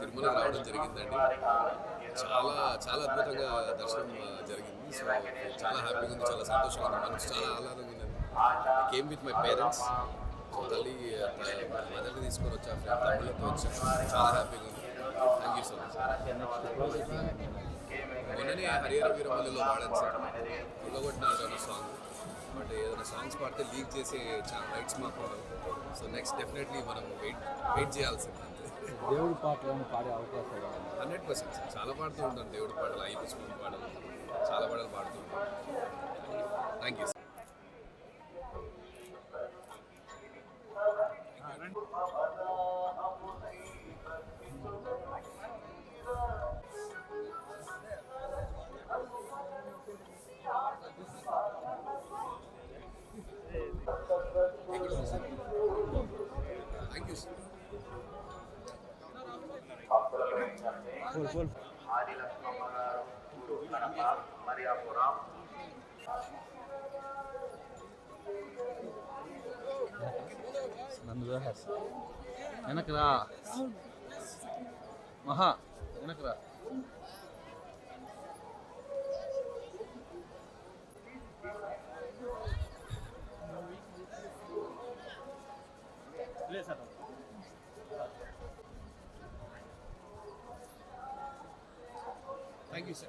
తిరుమల రావడం జరిగిందండి. చాలా చాలా అద్భుతంగా దర్శనం జరిగింది. సో చాలా హ్యాపీగా ఉంది చాలా సంతోషంగా ఉంది. మనసు చాలా ఆహ్లాదంగా ఉంది. Came with my parents so తల్లి మదర్ని తీసుకొని వచ్చా ఫ్రెండ్ తమ్ముళ్ళతో చాలా హ్యాపీగా ఉంది. థ్యాంక్ యూ సో మచ్ మొన్ననే హరిహర వీరమల్లిలో పాడాను సార్ పుల్లగొట్టినారు సాంగ్ బట్ ఏదైనా సాంగ్స్ పాడితే లీక్ చేసే చాలా రైట్స్ మాకు సో నెక్స్ట్ డెఫినెట్లీ మనం వెయిట్ వెయిట్ చేయాల్సింది. దేవుడి పాటలను పాడే అవకాశాలు హండ్రెడ్ పర్సెంట్ చాలా పాడుతూ ఉంటాను దేవుడి పాటలు అయ్యప్ప స్వామి పాటలు చాలా పాటలు పోల్, పోల్. నన్ను దోహేస్తా. వెనక్కి రా మహా వెనక్కి Thank you, sir.